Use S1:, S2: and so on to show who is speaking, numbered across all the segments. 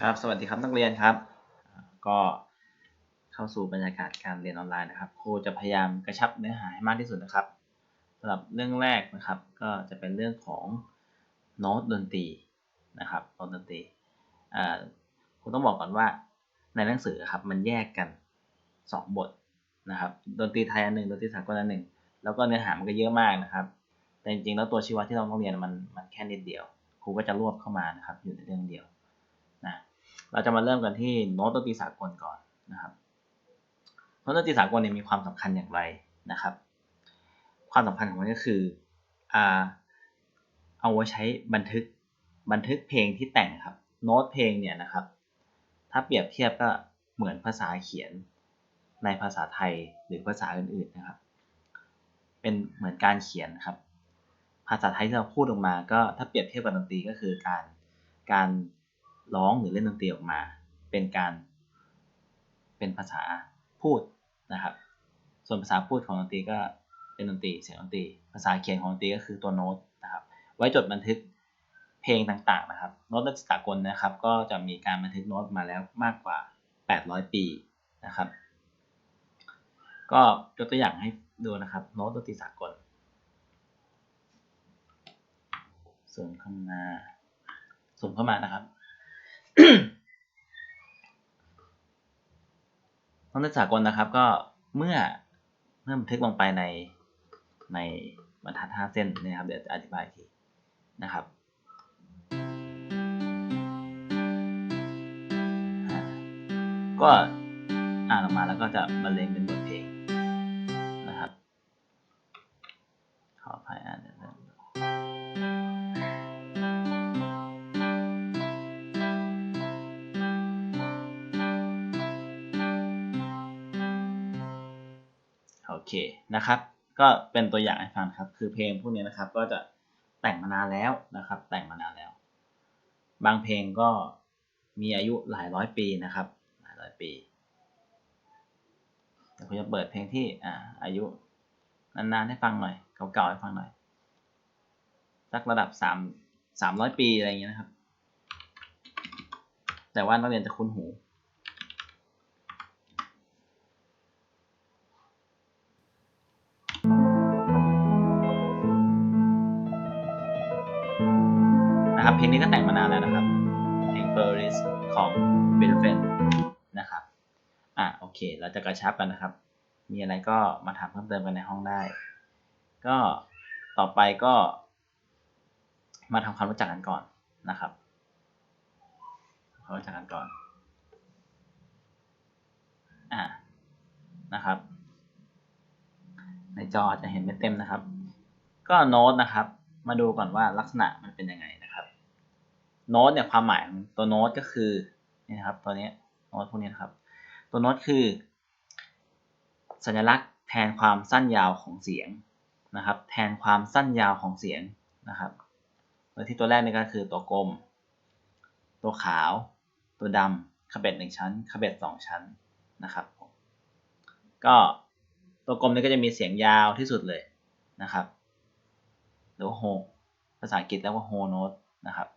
S1: ครับสวัสดีครับนักเรียนครับ ก็เข้าสู่บรรยากาศการเรียนออนไลน์นะครับครูจะพยายามกระชับเนื้อหาให้มากที่สุดนะครับสำหรับเรื่องแรกนะครับ ก็จะเป็นเรื่องของโน้ตดนตรีนะครับโน้ตดนตรีครูต้องบอกก่อนว่าในหนังสือครับมันแยกกัน 2 บทนะครับดนตรีไทยอันหนึ่งดนตรีสากลอันหนึ่งแล้วก็เนื้อหามันก็เยอะมากนะครับ แต่จริงๆแล้วตัวชีวัดที่เราต้องเรียนมันมันแค่นิดเดียวครูก็จะรวบเข้ามานะครับอยู่ในเรื่องเดียว นะเราจะมาเริ่มกันที่โน้ตดนตรีสากลก่อนนะครับโน้ตดนตรีสากลเนี่ยมีความสำคัญอย่างไรนะครับ ความสำคัญของมันก็คืออ่าเอาไว้ใช้บันทึกบันทึกเพลงที่แต่งครับโน้ตเพลงเนี่ยนะครับ ถ้าเปรียบเทียบก็เหมือนภาษาเขียนในภาษาไทยหรือภาษาอื่นๆนะครับ เป็นเหมือนการเขียนครับ ภาษาไทยที่เราพูดออกมา ก็ถ้าเปรียบเทียบกับดนตรีก็คือการการ ร้องหรือเล่นดนตรีออกมา เป็นการ เป็นภาษาพูดนะครับ ส่วนภาษาพูดของดนตรีก็เป็นดนตรีเสียงดนตรี ภาษาเขียนของดนตรีก็คือตัวโน้ตนะครับ ไว้จดบันทึกเพลงต่างๆนะครับ โน้ตดนตรีสากลนะครับ ก็จะมีการบันทึกโน้ตมาแล้วมากกว่า 800 ปีนะครับ ก็ยกตัวอย่างให้ดูนะครับ โน้ตดนตรีสากลส่วนเข้ามาส่งเข้ามานะครับ โน้ตดนตรีสากลนะครับ ก็เมื่อเมื่อบันทึกลงไปในในบรรทัด5เส้นนะครับ เดี๋ยวจะอธิบายทีนะครับก็อ่านออกมาแล้วก็จะบรรเลงเป็นบทเพลงนะครับ ขออภัยอ่าน เคนะครับ ก็เป็นตัวอย่างให้ฟังครับ คือเพลงพวกนี้นะครับ ก็จะแต่งมานานแล้วนะครับ แต่งมานานแล้ว บางเพลงก็มีอายุหลายร้อยปีนะครับ หลายร้อยปีเดี๋ยวผมจะเปิดเพลงที่อ่าอายุนานๆให้ฟังหน่อย เก่าๆให้ฟังหน่อย สักระดับสามสามร้อยปีอะไรอย่างเงี้ยนะครับ แต่ว่านักเรียนจะคุ้นหู นะครับเพลงนี้ก็แต่งมานานแล้วนะครับเพลง Paris ของ Beethoven นะครับอะโอเค เราจะกระชับกันนะครับ มีอะไรก็มาถามเพิ่มเติมกันในห้องได้ ก็ต่อไปก็ มาทำความรู้จักกันก่อนนะครับทำความรู้จักกันก่อนอ่านะครับ ในจออาจจะเห็นไม่เต็มนะครับ ก็โน้ตนะครับ มาดูก่อนว่าลักษณะมันเป็นยังไง โน้ตเนี่ยความหมายของตัวโน้ตก็คือนี่นะครับตัวนี้โน้ตพวกนี้นครับ ตัวโน้ตคือ สัญลักษณ์แทนความสั้นยาวของเสียงนะครับ แทนความสั้นยาวของเสียงนะครับโดยที่ตัวแรกนี่ก็คือตัวกลม ตัวขาว ตัวดำขบเบ็ดหนึ่งชั้นขบเบ็ดสองชั้นนะครับก็ตัวกลมนี่ก็จะมีเสียงยาวที่สุดเลยนะครับ หรือว่าโฮภาษาอังกฤษเรียกว่าโฮโนตนะครับ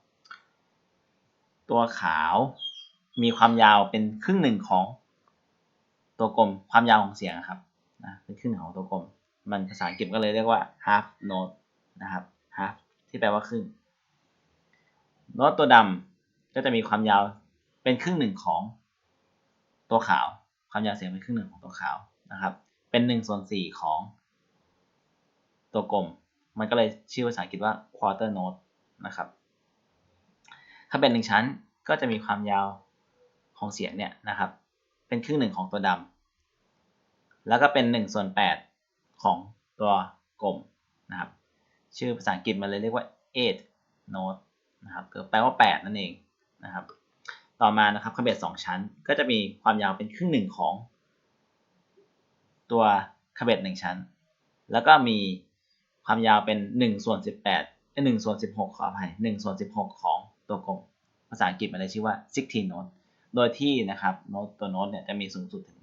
S1: ตัวขาวมีความยาวเป็นครึ่งหนึ่งของตัวกลมความยาวของเสียงครับนะเป็นครึ่งหนึ่งของตัวกลม มันภาษาอังกฤษก็เลยเรียกว่า half note นะครับ half ที่แปลว่าครึ่งโน้ตตัวดำก็จะมีความยาวเป็นครึ่งหนึ่งของตัวขาว ความยาวเสียงเป็นครึ่งหนึ่งของตัวขาวนะครับ เป็นหนึ่งส่วนสี่ของตัวกลม มันก็เลยชื่อภาษาอังกฤษว่า quarter note นะครับาเป็นหนึ่งชั้นก็จะมีความยาวของเสียงเนี่ยนะครับ เป็นครึ่งหนึ่งของตัวดำแล้วก็เป็นหนึ่งส่วนแปดของตัวกลมนะครับ ชื่อภาษาอังกฤษมันเลยเรียกว่า eight note นะครับก็แปลว่า 8 นั่นเองนะครับ ต่อมานะครับคาเบตสองชั้นก็จะมีความยาวเป็นครึ่งหนึ่งของ ตัวคาเบตหนึ่งชั้น แล้วก็มีความยาวเป็น1ส่วน18เอ้1ส่วน16ขออภัย1ส่วน16 ของ ตัวกลมภาษาอังกฤษมันเลยชื่อว่า 16 note โดยที่นะครับโน้ตตัวโน้ตเนี่ยจะมีสูงสุดถึง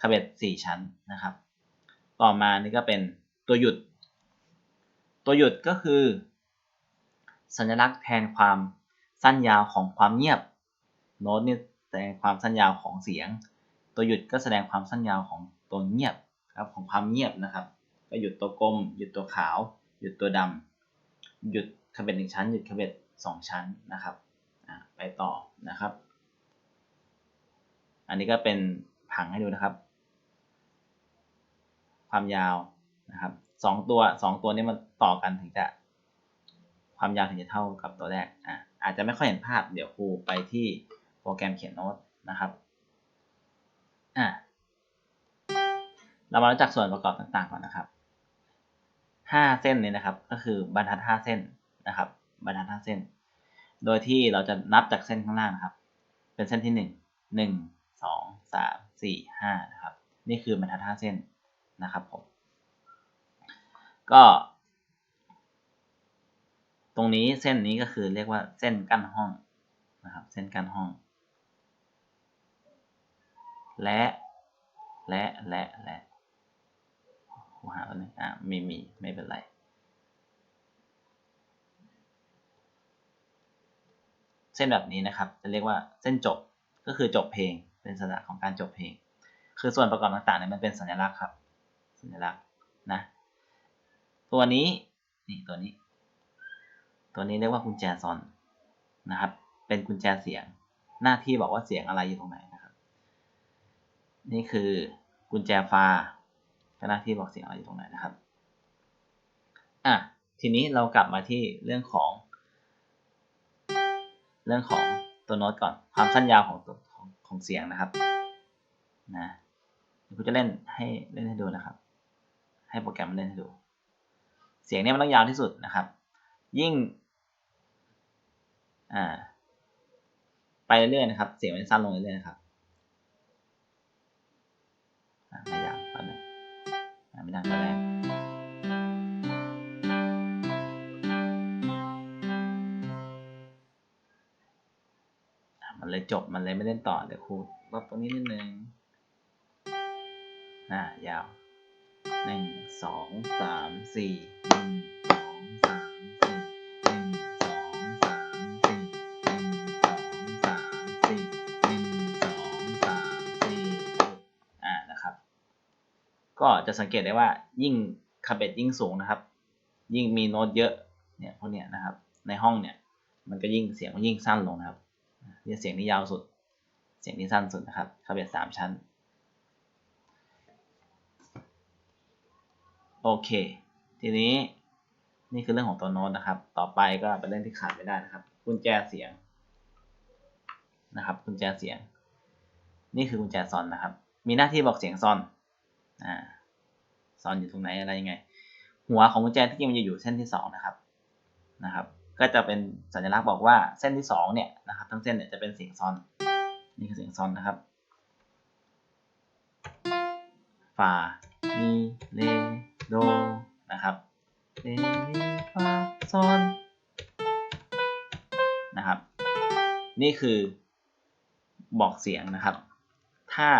S1: คาเบต4ชั้นนะครับ ต่อมานี่ก็เป็นตัวหยุด ตัวหยุดก็คือ สัญลักษณ์แทนความสั้นยาวของความเงียบ โน้ตนี่แสดงความสั้นยาวของเสียง ตัวหยุดก็แสดงความสั้นยาวของตัวเงียบครับของความเงียบนะครับ ก็หยุดตัวกลม หยุดตัวขาว หยุดตัวดำหยุดคาเบตหนึ่งชั้น หยุดคาเบต สองชั้นนะครับไปต่อนะครับ อันนี้ก็เป็นผังให้ดูนะครับ ความยาวนะครับสองตัวสองตัวนี้มันต่อกันถึงจะ ความยาวถึงจะเท่ากับตัวแรกอะอาจจะไม่ค่อยเห็นภาพเดี๋ยวครูไปที่โปรแกรมเขียนโน้ตนะครับอะเรามารู้จักส่วนประกอบต่างๆก่อนนะครับห้าเส้นนี้นะครับ ก็คือบรรทัดห้าเส้นนะครับ บรรทัดห้าเส้น โดยที่เราจะนับจากเส้นข้างล่างนะครับ เป็นเส้นที่หนึ่งหนึ่งสองสามสี่ห้านะครับ นี่คือบรรทัดห้าเส้นนะครับผม ก็ ตรงนี้เส้นนี้ก็คือเรียกว่าเส้นกั้นห้องนะครับ เส้นกั้นห้อง และและและและหาแล้วนึงอ่ามีมีไม่เป็นไร เส้นแบบนี้นะครับ จะเรียกว่าเส้นจบก็คือจบเพลงเป็นสัญลักษณ์ของการจบเพลง คือส่วนประกอบต่างๆเนี่ยมันเป็นสัญลักษณ์ครับ สัญลักษณ์นะ ตัวนี้นี่ตัวนี้ ตัวนี้เรียกว่ากุญแจซอนนะครับ เป็นกุญแจเสียง หน้าที่บอกว่าเสียงอะไรอยู่ตรงไหนนะครับ นี่คือกุญแจฟ้าก็หน้าที่บอกเสียงอะไรอยู่ตรงไหนนะครับอะทีนี้เรากลับมาที่เรื่องของ เรื่องของตัวโน้ตก่อนความสั้นยาวของตัวของของเสียงนะครับนะเดี๋ยวกูจะเล่นให้เล่นให้ดูนะครับ ให้โปรแกรมมันเล่นให้ดู เสียงนี้มันต้องยาวที่สุดนะครับ ยิ่งอ่าไปเรื่อยๆนะครับ เสียงมันสั้นลงเรื่อยๆนะครับไม่ยาวตอนนี้ไม่ดังตอนแรก เลยจบมันเลยไม่เล่นต่อเดี๋ยวครูลบตรงนี้นิดนึงอ่ายาวหนึ่งสองสามสี่หนึ่งสองสามสี่หนึ่งสองสามสี่หนึ่งสองสามสี่หนึ่งสองสามสี่อ่านะครับ ก็จะสังเกตได้ว่ายิ่งคาเบตยิ่งสูงนะครับ ยิ่งมีโน้ตเยอะเนี่ยพวกเนี้ยนะครับ ในห้องเนี่ยมันก็ยิ่งเสียงมันยิ่งสั้นลงนะครับ เนี่ยเสียงที่ยาวสุด เสียงที่สั้นสุดนะครับคาเบตสามชั้น โอเค ทีนี้นี่คือเรื่องของตัวโน้ตนะครับ ต่อไปก็เป็นเรื่องที่ขาดไม่ได้นะครับ กุญแจเสียงนะครับ กุญแจเสียง นี่คือกุญแจซอนนะครับ มีหน้าที่บอกเสียงซอนอ่าซอนอยู่ตรงไหนอะไรยังไง หัวของกุญแจที่จริงมันจะอยู่เส้นที่สองนะครับ นะครับ ก็จะเป็นสัญลักษณ์บอกว่าเส้นที่สองเนี่ยนะครับทั้งเส้นเนี่ยจะเป็นเสียงซอนนี่คือเสียงซอนนะครับฟามีเลโดนะครับเรมีฟาซอนนะครับ นี่คือบอกเสียงนะครับ ถ้า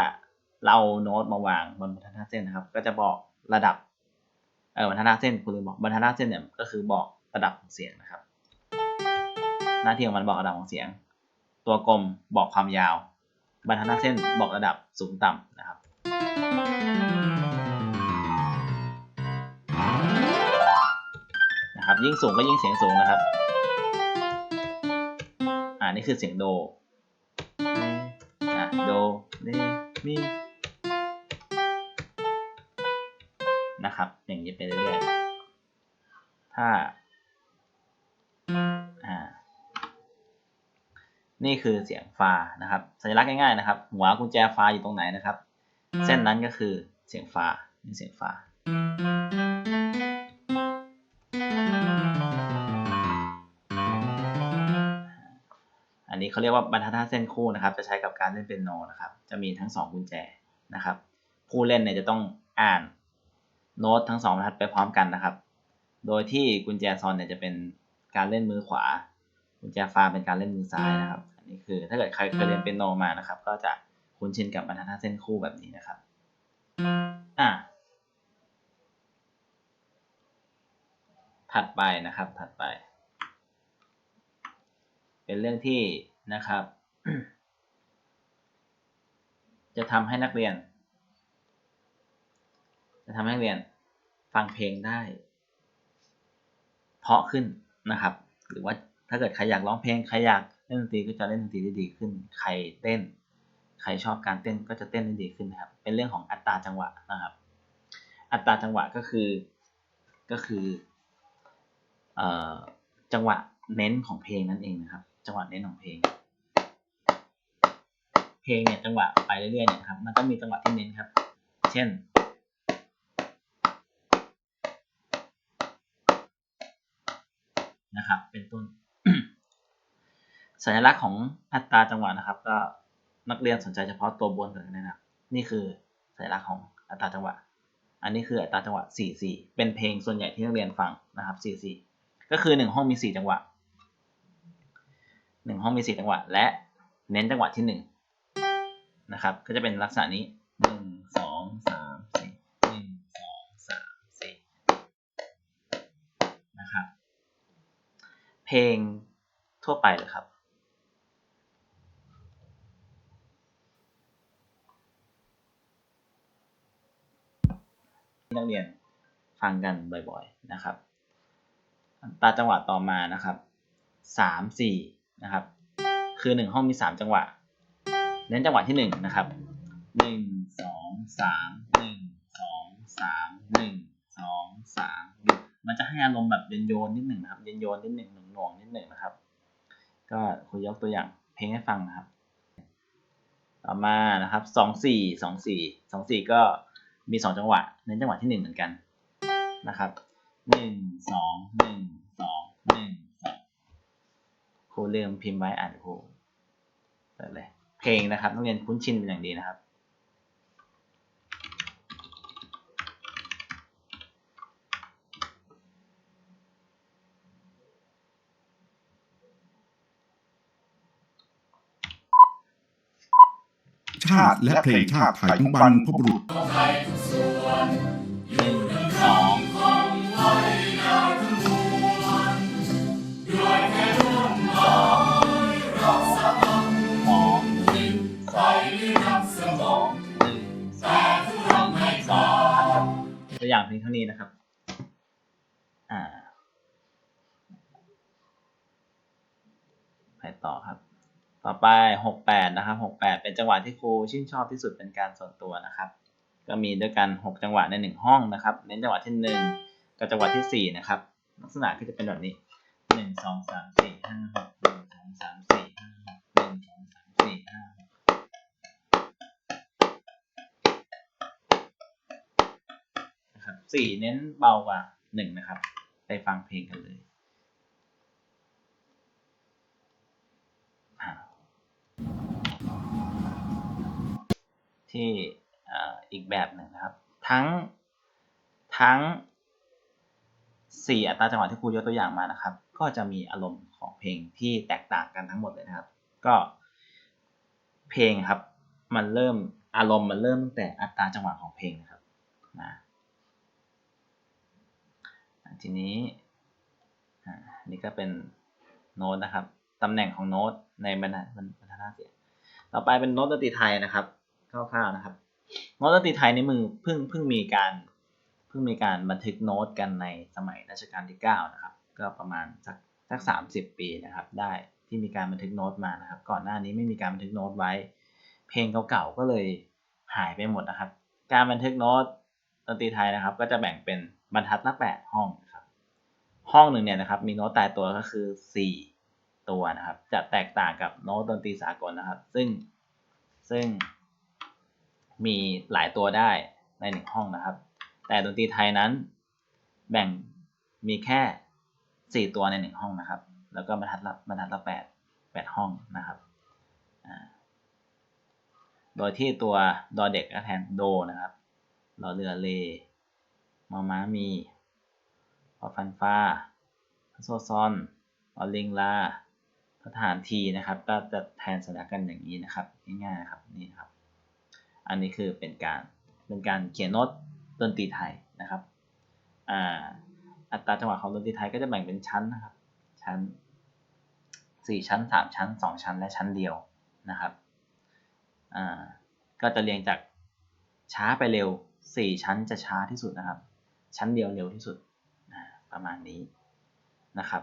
S1: เราโน้ตมาวางบนบรรทัดเส้นนะครับ ก็จะบอกระดับเออบรรทัดเส้นคุณลืมบอกบรรทัดเส้นเนี่ยก็คือบอกระดับของเสียงนะครับ หน้าที่ของมันบอกระดับของเสียง ตัวกลมบอกความยาว บรรทัดเส้นบอกระดับสูงต่ำนะครับ นะครับ ยิ่งสูงก็ยิ่งเสียงสูงนะครับ อ่านี่คือเสียงโดอะโดเรมีนะครับ อย่างนี้ไปเรื่อยๆ ถ้า อ่า นี่คือเสียงฟานะครับ สัญลักษณ์ง่ายๆนะครับ หัวกุญแจฟาอยู่ตรงไหนนะครับ เส้นนั้นก็คือเสียงฟานี่เสียงฟาอันนี้เขาเรียกว่าบรรทัดเส้นคู่นะครับ จะใช้กับการเล่นเปียโนนะครับ จะมีทั้งสองกุญแจนะครับ ผู้เล่นเนี่ยจะต้องอ่านโน้ตทั้งสองบรรทัดไปพร้อมกันนะครับ โดยที่กุญแจซอนเนี่ยจะเป็นการเล่นมือขวา กุญแจฟาเป็นการเล่นมือซ้ายนะครับ นนี้คือ ถ้าเกิดใครเคยเรียนเปียโนมานะครับ ก็จะคุ้นชินกับบรรทัดเส้นคู่แบบนี้นะครับ อะถัดไปนะครับ ถัดไป เป็นเรื่องที่นะครับ จะทำให้นักเรียน จะทำให้นักเรียนฟังเพลงได้ เพราะขึ้นนะครับ หรือว่าถ้าเกิดใครอยากร้องเพลง ใครอยากเล่นดนตรีก็จะเล่นดนตรีได้ดีขึ้น ใครเต้น ใครชอบการเต้นก็จะเต้นได้ดีขึ้นนะครับ เป็นเรื่องของอัตราจังหวะนะครับ อัตราจังหวะก็คือก็คืออจังหวะเน้นของเพลงนั่นเองนะครับ จังหวะเน้นของเพลง เพลงเนี่ยจังหวะไปเรื่อยๆเนี่ยครับ มันต้องมีจังหวะที่เน้นครับ เช่นนะครับ เป็นต้น สัญลักษณ์ของอัตราจังหวะนะครับ ก็นักเรียนสนใจเฉพาะตัวบนเลยนะครับนี่คือสัญลักษณ์ของอัตราจังหวะ อันนี้คืออัตราจังหวะ 4-4 เป็นเพลงส่วนใหญ่ที่นักเรียนฟังนะครับ 4-4 ก็คือ 1 ห้องมี 4 จังหวะ 1 ห้องมี 4 จังหวะ และเน้นจังหวะที่ 1 นะครับ ก็จะเป็นลักษณะนี้ 1 2 3 4 1 2 3 4 นะครับ เพลงทั่วไปเลยครับ นักเรียนฟังกันบ่อยๆนะครับตาจังหวะต่อมานะครับสามสี่นะครับคือหนึ่งห้องมีสามจังหวะเน้นจังหวะที่หนึ่งนะครับหนึ่งสองสามหนึ่งสองสามหนึ่งสองสามมันจะให้อารมณ์แบบเย็นโยนนิดหนึ่งนะครับเย็นโยนนิดหนึ่งหน่วงหน่วงนิดหนึ่งนะครับ ก็ครูยกตัวอย่างเพลงให้ฟังนะครับ ต่อมานะครับสองสี่สองสี่สองสี่ก็ มีสองจังหวะเน้นจังหวะที่หนึ่งเหมือนกันนะครับหนึ่งสองหนึ่งสองหนึ่งสองครูลืมพิมพ์ไว้อ่านครูเปิดเลย เพลงนะครับนักเรียนคุ้นชินเป็นอย่างดีนะครับ
S2: ชาติและเพลงชาติไทยทั้งบรรพบุรุษ
S1: อย่างเพียงเท่านี้นะครับอ่าไปต่อครับ ต่อไป 68 นะครับ 68 เป็นจังหวะที่ครูชื่นชอบที่สุดเป็นการส่วนตัวนะครับ ก็มีด้วยกัน 6 จังหวะใน 1 ห้องนะครับ เน้นจังหวะที่ 1 กับจังหวะที่ 4 นะครับ ลักษณะก็จะเป็นแบบนี้ 1 2 3 4 5 6 1 2 3 4 สี่เน้นเบากว่าหนึ่งนะครับ ไปฟังเพลงกันเลยที่อีกแบบหนึ่งนะครับ ทั้งทั้งสี่อัตราจังหวะที่ครูยกตัวอย่างมานะครับ ก็จะมีอารมณ์ของเพลงที่แตกต่างกันทั้งหมดเลยนะครับ ก็เพลงครับมันเริ่มอารมณ์มันเริ่มตั้งแต่อัตราจังหวะของเพลงนะครับนะ ทีนี้อ่านี่ก็เป็นโน้ตนะครับตำแหน่งของโน้ตในบรรทัดบรรทัดเสียงต่อไปเป็นโน้ตดนตรีไทยนะครับคร่าวๆนะครับ โน้ตดนตรีไทยในมือเพิ่งเพิ่งมีการเพิ่งมีการบันทึกโน้ตกันในสมัยรัชกาลที่9นะครับ ก็ประมาณสักสักสามสิบปีนะครับ ได้ที่มีการบันทึกโน้ตมานะครับ ก่อนหน้านี้ไม่มีการบันทึกโน้ตไว้ เพลงเก่าๆก็เลยหายไปหมดนะครับ การบันทึกโน้ตดนตรีไทยนะครับ ก็จะแบ่งเป็นบรรทัดละแปดห้อง ห้องหนึ่งเนี่ยนะครับมีโน้ตตายตัวก็คือสี่ตัวนะครับ จะแตกต่างกับโน้ตดนตรีสากลนะครับ ซึ่งซึ่งมีหลายตัวได้ในหนึ่งห้องนะครับ แต่ดนตรีไทยนั้นแบ่งมีแค่สี่ตัวในหนึ่งห้องนะครับ แล้วก็บรรทัดละบรรทัดละแปดแปดห้องนะครับ โดยที่ตัวดอเด็กก็แทนโดนะครับรอเรือเลมอม้ามี อฟันฟ้าพโซซอนอลิงลาสถานทีนะครับ ก็จะแทนสัญลักกันอย่างนี้นะครับง่ายๆครับนี่ครับ อันนี้คือเป็นการเป็นการเขียนโน้ตดนตรีไทยนะครับอ่าอัตราจังหวะของดนตรีไทยก็จะแบ่งเป็นชั้นนะครับ ชั้นสี่ชั้นสามชั้นสองชั้น และชั้นเดียวนะครับอ่าก็จะเรียงจากช้าไปเร็ว 4 ชั้นจะช้าที่สุดนะครับ ชั้นเดียวเร็วที่สุด ประมาณนี้นะครับ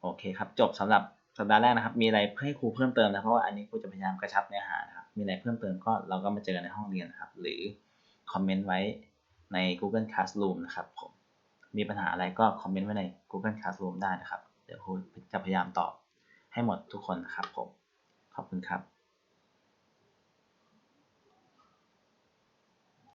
S1: โอเคครับ จบสำหรับสัปดาห์แรกนะครับ มีอะไรให้ครูเพิ่มเติมนะเพราะว่าอันนี้ครูจะพยายามกระชับเนื้อหานะครับ มีอะไรเพิ่มเติมก็เราก็มาเจอกันในห้องเรียนนะครับ หรือคอมเมนต์ไว้ใน Google Classroom นะครับผมมีปัญหาอะไรก็คอมเมนต์ไว้ใน Google Classroom ได้นะครับ เดี๋ยวครูจะพยายามตอบให้หมดทุกคนนะครับผม ขอบคุณครับ